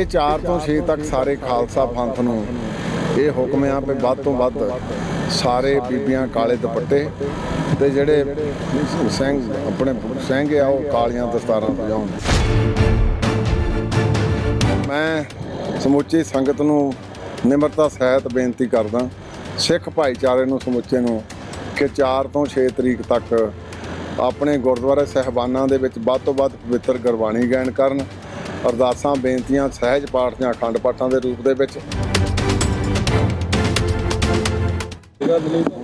ਇਹ 4 ਤੋਂ 6 ਤੱਕ ਸਾਰੇ ਖਾਲਸਾ ਪੰਥ ਨੂੰ ਇਹ ਹੁਕਮ ਆ ਵੀ ਵੱਧ ਤੋਂ ਵੱਧ ਸਾਰੇ ਬੀਬੀਆਂ ਕਾਲੇ ਦੁਪੱਟੇ ਤੇ ਜਿਹੜੇ ਸਿੰਘ ਆਪਣੇ ਸਿੰਘ ਆ, ਉਹ ਕਾਲੀਆਂ ਦਸਤਾਰਾਂ ਸਜਾਉਣ ਮੈਂ ਸਮੁੱਚੀ ਸੰਗਤ ਨੂੰ ਨਿਮਰਤਾ ਸਹਿਤ ਬੇਨਤੀ ਕਰਦਾ, ਸਿੱਖ ਭਾਈਚਾਰੇ ਨੂੰ ਸਮੁੱਚੇ ਨੂੰ, ਕਿ 4 ਤੋਂ 6 ਤਰੀਕ ਤੱਕ ਆਪਣੇ ਗੁਰਦੁਆਰੇ ਸਹਿਬਾਨਾਂ ਦੇ ਵਿੱਚ ਵੱਧ ਤੋਂ ਵੱਧ ਪਵਿੱਤਰ ਗੁਰਬਾਣੀ ਗਾਇਨ ਕਰਨ ਅਰਦਾਸਾਂ, ਬੇਨਤੀਆਂ, ਸਹਿਜ ਪਾਠ ਜਾਂ ਅਖੰਡ ਪਾਠਾਂ ਦੇ ਰੂਪ ਦੇ ਵਿੱਚ।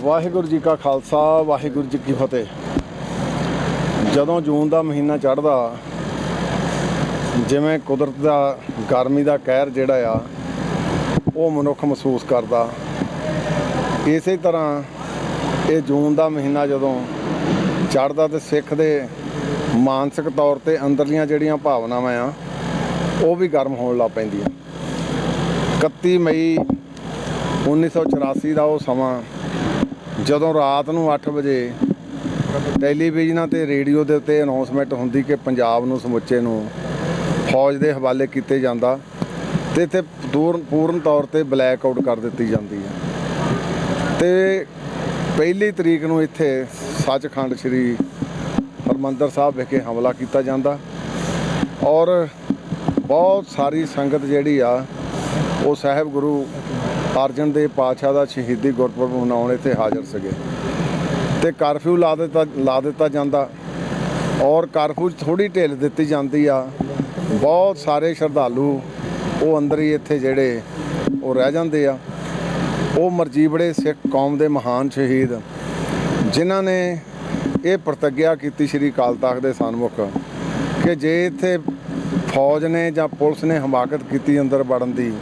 ਵਾਹਿਗੁਰੂ ਜੀ ਕਾ ਖਾਲਸਾ, ਵਾਹਿਗੁਰੂ ਜੀ ਕੀ ਫਤਿਹ। ਜਦੋਂ ਜੂਨ ਦਾ ਮਹੀਨਾ ਚੜ੍ਹਦਾ, ਜਿਵੇਂ ਕੁਦਰਤ ਦਾ, ਗਰਮੀ ਦਾ ਕਹਿਰ ਜਿਹੜਾ ਆ, ਉਹ ਮਨੁੱਖ ਮਹਿਸੂਸ ਕਰਦਾ। ਇਸੇ ਤਰ੍ਹਾਂ ਇਹ ਜੂਨ ਦਾ ਮਹੀਨਾ ਜਦੋਂ ਚੜ੍ਹਦਾ ਤੇ ਸਿੱਖ ਦੇ ਮਾਨਸਿਕ ਤੌਰ ਤੇ ਅੰਦਰਲੀਆਂ ਜਿਹੜੀਆਂ ਭਾਵਨਾਵਾਂ ਆ ਉਹ ਵੀ ਗਰਮ ਹੋਣ ਲੱਗ ਪੈਂਦੀਆਂ 31 ਮਈ 1984 ਦਾ ਉਹ ਸਮਾਂ, ਜਦੋਂ ਰਾਤ ਨੂੰ 8 ਵਜੇ ਟੈਲੀਵਿਜ਼ਨਾਂ ਤੇ ਰੇਡੀਓ ਦੇ ਉੱਤੇ ਅਨਾਉਂਸਮੈਂਟ ਹੁੰਦੀ ਕਿ ਪੰਜਾਬ ਨੂੰ, ਸਮੁੱਚੇ ਨੂੰ ਫੌਜ ਦੇ ਹਵਾਲੇ ਕੀਤੇ ਜਾਂਦਾ ਤੇ ਇੱਥੇ ਦੂਰ ਪੂਰਨ ਤੌਰ ਤੇ ਬਲੈਕ ਆਊਟ ਕਰ ਦਿੱਤੀ ਜਾਂਦੀ ਹੈ। ਤੇ ਪਹਿਲੀ ਤਰੀਕ ਨੂੰ ਇੱਥੇ ਸੱਚਖੰਡ ਸ੍ਰੀ ਹਰਮੰਦਰ ਸਾਹਿਬ ਵਿਖੇ ਹਮਲਾ ਕੀਤਾ ਜਾਂਦਾ ਔਰ ਬਹੁਤ ਸਾਰੀ ਸੰਗਤ ਜਿਹੜੀ ਆ, ਉਹ ਸਾਹਿਬ ਗੁਰੂ ਅਰਜਨ ਦੇਵ ਪਾਤਸ਼ਾਹ ਦਾ ਸ਼ਹੀਦੀ ਗੁਰਪੁਰਬ ਮਨਾਉਣ ਇੱਥੇ ਹਾਜ਼ਰ ਸੀਗੇ। ਤੇ ਕਰਫਿਊ ਲਾ ਦਿੱਤਾ ਲਾ ਦਿੱਤਾ ਜਾਂਦਾ। ਔਰ ਕਰਫਿਊ 'ਚ ਥੋੜੀ ਢਿੱਲ ਦਿੱਤੀ ਜਾਂਦੀ ਆ। ਬਹੁਤ ਸਾਰੇ ਸ਼ਰਧਾਲੂ ਉਹ ਅੰਦਰ ਹੀ ਇੱਥੇ ਜਿਹੜੇ ਉਹ ਰਹਿ ਜਾਂਦੇ ਆ। ਉਹ ਮਰਜੀਬੜੇ ਸਿੱਖ ਕੌਮ ਦੇ ਮਹਾਨ ਸ਼ਹੀਦ, ਜਿਨ੍ਹਾਂ ਨੇ ਇਹ ਪ੍ਰਤੱਗਿਆ ਕੀਤੀ ਸ੍ਰੀ ਅਕਾਲ ਤਖਤ ਦੇ ਸਨਮੁਖ, ਕਿ ਜੇ ਇੱਥੇ ਫੌਜ ਨੇ ਜਾਂ ਪੁਲਿਸ ਨੇ ਹਮਾਕਤ ਕੀਤੀ ਅੰਦਰ ਵੜਨ ਦੀ,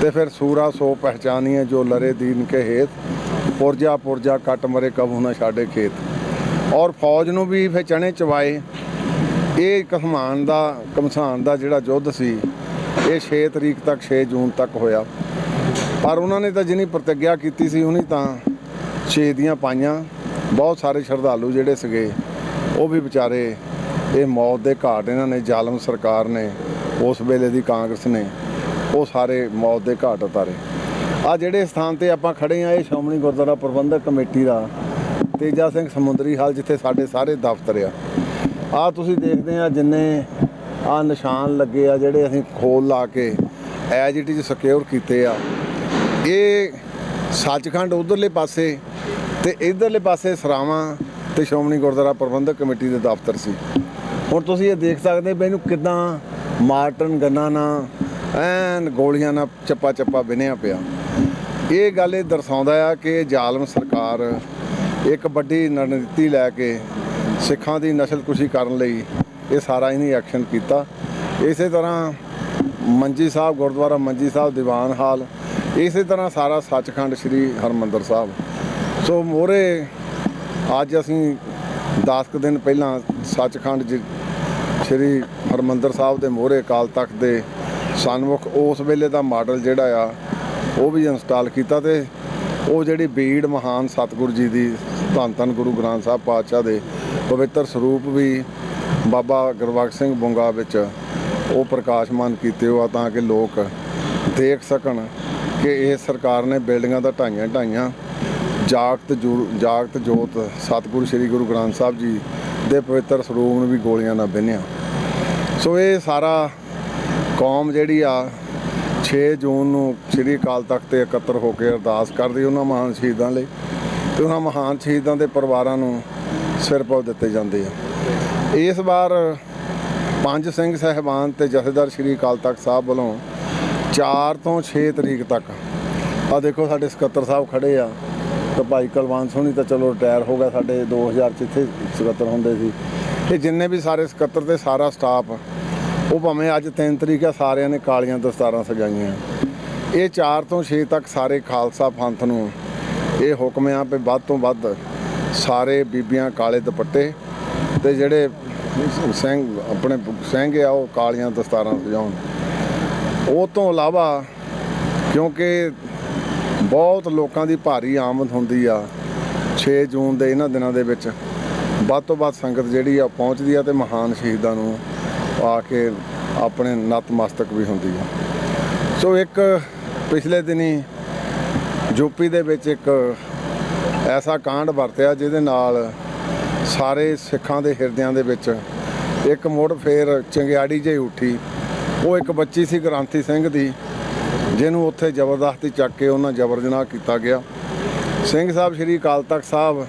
ਤੇ ਫਿਰ ਸੂਰਾ ਸੋ ਪਹਿਚਾਨੀਏ ਜੋ ਲਰੇ ਦੀਨ ਕੇ ਹੇਤ, ਪੁਰਜਾ ਪੁਰਜਾ ਕੱਟ ਮਰੇ ਕਬੂ ਨਾ ਛਾੜੇ ਖੇਤ। ਔਰ ਫੌਜ ਨੂੰ ਵੀ ਫਿਰ ਚਣੇ ਚਵਾਏ, ਇਹ ਕਹਮਾਨ ਦਾ, ਕਮਸਾਨ ਦਾ ਜਿਹੜਾ ਯੁੱਧ ਸੀ, ਇਹ 6 ਤਰੀਕ ਤੱਕ 6 ਜੂਨ ਤੱਕ ਹੋਇਆ। ਪਰ ਉਹਨਾਂ ਨੇ ਤਾਂ ਜਿਨੀ ਪ੍ਰਤੀਗਿਆ ਕੀਤੀ ਸੀ, ਉਹਨੇ ਤਾਂ ਛੇ ਦੀਆਂ ਪਾਈਆਂ। ਬਹੁਤ ਸਾਰੇ ਸ਼ਰਧਾਲੂ ਜਿਹੜੇ ਸੀਗੇ, ਉਹ ਵੀ ਵਿਚਾਰੇ ਇਹ ਮੌਤ ਦੇ ਘਾਟ ਇਹਨਾਂ ਨੇ, ਜ਼ਾਲਮ ਸਰਕਾਰ ਨੇ, ਉਸ ਵੇਲੇ ਦੀ ਕਾਂਗਰਸ ਨੇ, ਉਹ ਸਾਰੇ ਮੌਤ ਦੇ ਘਾਟ ਉਤਾਰੇ। ਆ ਜਿਹੜੇ ਸਥਾਨ ਤੇ ਆਪਾਂ ਖੜੇ ਆ, ਇਹ ਸ਼੍ਰੋਮਣੀ ਗੁਰਦੁਆਰਾ ਪ੍ਰਬੰਧਕ ਕਮੇਟੀ ਦਾ ਤੇਜਾ ਸਿੰਘ ਸਮੁੰਦਰੀ ਹਾਲ, ਜਿੱਥੇ ਸਾਡੇ ਸਾਰੇ ਦਫ਼ਤਰ ਆ। ਆ ਤੁਸੀਂ ਦੇਖਦੇ ਆ ਜਿੰਨੇ ਆ ਨਿਸ਼ਾਨ ਲੱਗੇ ਆ, ਜਿਹੜੇ ਅਸੀਂ ਖੋਲ ਲਾ ਕੇ ਐਜ ਇਟ ਇਜ਼ ਸਿਕਿਉਰ ਕੀਤੇ ਆ। ਇਹ ਸੱਚਖੰਡ ਉਧਰਲੇ ਪਾਸੇ ਤੇ ਇਧਰਲੇ ਪਾਸੇ ਸਰਾਵਾਂ ਤੇ ਸ਼੍ਰੋਮਣੀ ਗੁਰਦੁਆਰਾ ਪ੍ਰਬੰਧਕ ਕਮੇਟੀ ਦੇ ਦਫ਼ਤਰ ਸੀ। ਹੁਣ ਤੁਸੀਂ ਇਹ ਦੇਖ ਸਕਦੇ ਵੀ ਇਹਨੂੰ ਕਿਦਾਂ ਮਾਰਟਨ ਗੰਨਾ ਨਾਲ ਐਨ ਗੋਲੀਆਂ ਨਾਲ ਚੱਪਾ ਚੱਪਾ ਬਿਨਿਆ ਪਿਆ। ਇਹ ਗੱਲ ਇਹ ਦਰਸਾਉਂਦਾ ਆ ਕਿ ਜ਼ਾਲਮ ਸਰਕਾਰ ਇੱਕ ਵੱਡੀ ਰਣਨੀਤੀ ਲੈ ਕੇ ਸਿੱਖਾਂ ਦੀ ਨਸਲਕੁਸ਼ੀ ਕਰਨ ਲਈ ਇਹ ਸਾਰਾ ਇਹਨੇ ਐਕਸ਼ਨ ਕੀਤਾ। ਇਸੇ ਤਰ੍ਹਾਂ ਮੰਜੀ ਸਾਹਿਬ, ਗੁਰਦੁਆਰਾ ਮੰਜੀ ਸਾਹਿਬ, ਦੀਵਾਨ ਹਾਲ, ਇਸੇ ਤਰ੍ਹਾਂ ਸਾਰਾ ਸੱਚਖੰਡ ਸ੍ਰੀ ਹਰਮੰਦਰ ਸਾਹਿਬ। ਸੋ ਮੋਰੇ, ਅੱਜ ਅਸੀਂ 10 ਕੁ ਦਿਨ ਪਹਿਲਾਂ ਸੱਚਖੰਡ ਜੀ ਸ੍ਰੀ ਹਰਮੰਦਰ ਸਾਹਿਬ ਦੇ ਮੋਹਰੇ ਅਕਾਲ ਤਖਤ ਦੇ ਸਨਮੁਖ ਉਸ ਵੇਲੇ ਦਾ ਮਾਡਲ ਜਿਹੜਾ ਆ, ਉਹ ਵੀ ਇੰਸਟਾਲ ਕੀਤਾ ਤੇ ਉਹ ਜਿਹੜੀ ਬੀੜ ਮਹਾਨ ਸਤਿਗੁਰੂ ਜੀ ਦੀ ਧੰਨ ਧੰਨ ਗੁਰੂ ਗ੍ਰੰਥ ਸਾਹਿਬ ਪਾਤਸ਼ਾਹ ਦੇ ਪਵਿੱਤਰ ਸਰੂਪ ਵੀ ਬਾਬਾ ਗੁਰਬਖਸ਼ ਸਿੰਘ ਬੁੰਗਾ ਵਿੱਚ ਉਹ ਪ੍ਰਕਾਸ਼ਮਾਨ ਕੀਤੇ ਹੋ ਆ ਤਾਂ ਕਿ ਲੋਕ ਦੇਖ ਸਕਣ ਕਿ ਇਹ ਸਰਕਾਰ ਨੇ ਬਿਲਡਿੰਗਾਂ ਦਾ ਢਾਈਆਂ ਢਾਈਆਂ ਜਾਗਤ ਜੂ- ਜਾਗਤ ਜੋਤ ਸਤਿਗੁਰੂ ਸ੍ਰੀ ਗੁਰੂ ਗ੍ਰੰਥ ਸਾਹਿਬ ਜੀ ਦੇ ਪਵਿੱਤਰ ਸਰੂਪ ਨੂੰ ਵੀ ਗੋਲੀਆਂ ਨਾਲ ਬਿੰਨਿਆ। ਸੋ ਇਹ ਸਾਰਾ ਕੌਮ ਜਿਹੜੀ ਆ 6 ਜੂਨ ਨੂੰ ਸ੍ਰੀ ਅਕਾਲ ਤਖਤ ਤੇ ਇਕੱਤਰ ਹੋ ਕੇ ਅਰਦਾਸ ਕਰਦੀ ਉਹਨਾਂ ਮਹਾਨ ਸ਼ਹੀਦਾਂ ਲਈ ਤੇ ਉਹਨਾਂ ਮਹਾਨ ਸ਼ਹੀਦਾਂ ਦੇ ਪਰਿਵਾਰਾਂ ਨੂੰ ਸਿਰ ਪਾਉ ਦਿੱਤੇ ਜਾਂਦੇ ਆ। ਇਸ ਵਾਰ ਪੰਜ ਸਿੰਘ ਸਹਿਬਾਨ ਤੇ ਜਥੇਦਾਰ ਸ੍ਰੀ ਅਕਾਲ ਤਖਤ ਸਾਹਿਬ ਵੱਲੋਂ 4 ਤੋਂ 6 ਤਰੀਕ ਤੱਕ ਆ ਦੇਖੋ ਸਾਡੇ ਸਕੱਤਰ ਸਾਹਿਬ ਖੜੇ ਆ, ਤੇ ਭਾਈ ਕੁਲਵੰਤ ਸੋਹਣੀ ਤਾਂ ਚਲੋ ਰਿਟਾਇਰ ਹੋ ਗਿਆ ਸਾਡੇ 2000 ਚ ਇੱਥੇ ਸਕੱਤਰ ਹੁੰਦੇ ਸੀ। ਇਹ ਜਿੰਨੇ ਵੀ ਸਾਰੇ ਸਕੱਤਰ ਤੇ ਸਾਰਾ ਸਟਾਫ ਉਹ ਭਾਵੇਂ ਅੱਜ 3 ਤਰੀਕ ਆ, ਸਾਰਿਆਂ ਨੇ ਕਾਲੀਆਂ ਦਸਤਾਰਾਂ ਸਜਾਈਆਂ। ਇਹ 4 ਤੋਂ 6 ਤੱਕ ਸਾਰੇ ਖਾਲਸਾ ਪੰਥ ਨੂੰ ਇਹ ਹੁਕਮ ਆ ਵੀ ਵੱਧ ਤੋਂ ਵੱਧ ਸਾਰੇ ਬੀਬੀਆਂ ਕਾਲੇ ਦੁਪੱਟੇ ਤੇ ਜਿਹੜੇ ਸਿੰਘ, ਆਪਣੇ ਸਿੰਘ ਆ, ਉਹ ਕਾਲੀਆਂ ਦਸਤਾਰਾਂ ਸਜਾਉਣ। ਉਹ ਤੋਂ ਇਲਾਵਾ ਕਿਉਂਕਿ ਬਹੁਤ ਲੋਕਾਂ ਦੀ ਭਾਰੀ ਆਮਦ ਹੁੰਦੀ ਆ 6 ਜੂਨ ਦੇ ਇਹਨਾਂ ਦਿਨਾਂ ਦੇ ਵਿੱਚ, ਵੱਧ ਤੋਂ ਵੱਧ ਸੰਗਤ ਜਿਹੜੀ ਆ ਪਹੁੰਚਦੀ ਆ ਤੇ ਮਹਾਨ ਸ਼ਹੀਦਾਂ ਨੂੰ ਆ ਕੇ ਆਪਣੇ ਨਤਮਸਤਕ ਵੀ ਹੁੰਦੀ ਆ ਸੋ ਇੱਕ ਪਿਛਲੇ ਦਿਨੀ ਯੂਪੀ ਦੇ ਵਿੱਚ ਇੱਕ ਐਸਾ ਕਾਂਡ ਵਰਤਿਆ ਜਿਹਦੇ ਨਾਲ ਸਾਰੇ ਸਿੱਖਾਂ ਦੇ ਹਿਰਦਿਆਂ ਦੇ ਵਿੱਚ ਇੱਕ ਮੁੜ ਫੇਰ ਚੰਗਿਆੜੀ ਜਿਹੀ ਉੱਠੀ। ਉਹ ਇੱਕ ਬੱਚੀ ਸੀ ਗ੍ਰਾਂਥੀ ਸਿੰਘ ਦੀ, ਜਿਹਨੂੰ ਉੱਥੇ ਜ਼ਬਰਦਸਤੀ ਚੱਕ ਕੇ ਉਹਨਾਂ ਜਬਰ ਜਨਾਹ ਕੀਤਾ ਗਿਆ। ਸਿੰਘ ਸਾਹਿਬ ਸ਼੍ਰੀ ਅਕਾਲ ਤਖਤ ਸਾਹਿਬ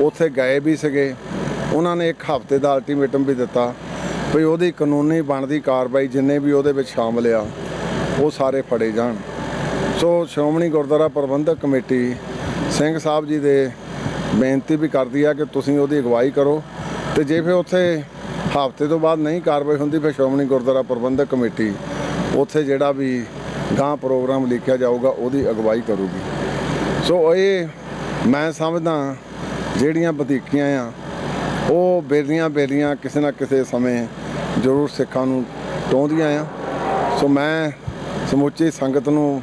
ਉੱਥੇ ਗਏ ਵੀ ਸੀਗੇ। ਉਹਨਾਂ ਨੇ ਇੱਕ ਹਫ਼ਤੇ ਦਾ ਅਲਟੀਮੇਟਮ ਵੀ ਦਿੱਤਾ। ਵੀ ਉਹਦੀ ਕਾਨੂੰਨੀ ਬਣਦੀ ਕਾਰਵਾਈ ਜਿੰਨੇ ਵੀ ਉਹਦੇ ਵਿੱਚ ਸ਼ਾਮਲ ਆ, ਉਹ ਸਾਰੇ ਫੜੇ ਜਾਣ। ਸੋ ਸ਼੍ਰੋਮਣੀ ਗੁਰਦੁਆਰਾ ਪ੍ਰਬੰਧਕ ਕਮੇਟੀ ਸਿੰਘ ਸਾਹਿਬ ਜੀ ਦੇ ਬੇਨਤੀ ਵੀ ਕਰਦੀ ਆ ਕਿ ਤੁਸੀਂ ਉਹਦੀ ਅਗਵਾਈ ਕਰੋ ਤੇ ਜੇ ਫਿਰ ਉੱਥੇ ਹਫ਼ਤੇ ਤੋਂ ਬਾਅਦ ਨਹੀਂ ਕਾਰਵਾਈ ਹੁੰਦੀ, ਫਿਰ ਸ਼੍ਰੋਮਣੀ ਗੁਰਦੁਆਰਾ ਪ੍ਰਬੰਧਕ ਕਮੇਟੀ ਉੱਥੇ ਜਿਹੜਾ ਵੀ ਗਾਂ ਪ੍ਰੋਗਰਾਮ ਲਿਖਿਆ ਜਾਊਗਾ, ਉਹਦੀ ਅਗਵਾਈ ਕਰੂਗੀ। ਸੋ ਇਹ ਮੈਂ ਸਮਝਦਾ ਜਿਹੜੀਆਂ ਵਧੀਕੀਆਂ ਆ, ਉਹ ਬੇਰੀਆਂ ਬੇਰੀਆਂ ਕਿਸੇ ਨਾ ਕਿਸੇ ਸਮੇਂ ਜ਼ਰੂਰ ਸਿੱਖਾਂ ਨੂੰ ਟੋਂਦੀਆਂ ਆ। ਸੋ ਮੈਂ ਸਮੁੱਚੀ ਸੰਗਤ ਨੂੰ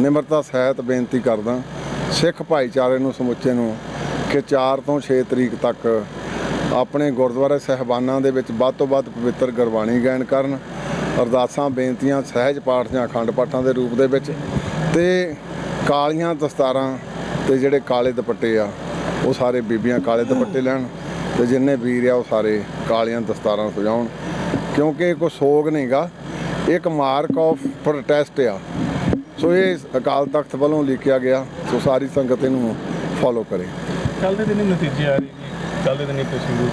ਨਿਮਰਤਾ ਸਹਿਤ ਬੇਨਤੀ ਕਰਦਾ, ਸਿੱਖ ਭਾਈਚਾਰੇ ਨੂੰ ਸਮੁੱਚੇ ਨੂੰ, ਕਿ 4 ਤੋਂ 6 ਤਰੀਕ ਤੱਕ ਆਪਣੇ ਗੁਰਦੁਆਰੇ ਸਹਿਬਾਨਾਂ ਦੇ ਵਿੱਚ ਵੱਧ ਤੋਂ ਵੱਧ ਪਵਿੱਤਰ ਗੁਰਬਾਣੀ ਗਾਇਨ ਕਰਨ, ਅਰਦਾਸਾਂ, ਬੇਨਤੀਆਂ, ਸਹਿਜ ਪਾਠ ਜਾਂ ਅਖੰਡ ਪਾਠਾਂ ਦੇ ਰੂਪ ਦੇ ਵਿੱਚ ਤੇ ਕਾਲੀਆਂ ਦਸਤਾਰਾਂ ਤੇ ਜਿਹੜੇ ਕਾਲੇ ਦੁਪੱਟੇ ਆ, ਉਹ ਸਾਰੇ ਬੀਬੀਆਂ ਕਾਲੇ ਦੁਪੱਟੇ ਲੈਣ ਤੇ ਜਿੰਨੇ ਵੀਰ ਆ ਉਹ ਸਾਰੇ ਕਾਲੀਆਂ ਦਸਤਾਰਾਂ ਸਜਾਉਣ। ਕਿਉਂਕਿ ਇਹ ਕੋਈ ਸੋਗ ਨਹੀਂਗਾ। ਇੱਕ ਮਾਰਕ ਆਫ ਪ੍ਰੋਟੈਸਟ ਆ। ਸੋ ਇਹ ਅਕਾਲ ਤਖਤ ਵੱਲੋਂ ਲਿਖਿਆ ਗਿਆ। ਸੋ ਸਾਰੀ ਸੰਗਤ ਇਹਨੂੰ ਫੋਲੋ ਕਰੇ। ਕੱਲ ਦੇ ਦਿਨ ਨਤੀਜੇ ਆ ਰਹੀ ਜੀ ਕੱਲ ਦੇ ਦਿਨ ਹੀ ਪ੍ਰੋਸੀਡਿੰਗ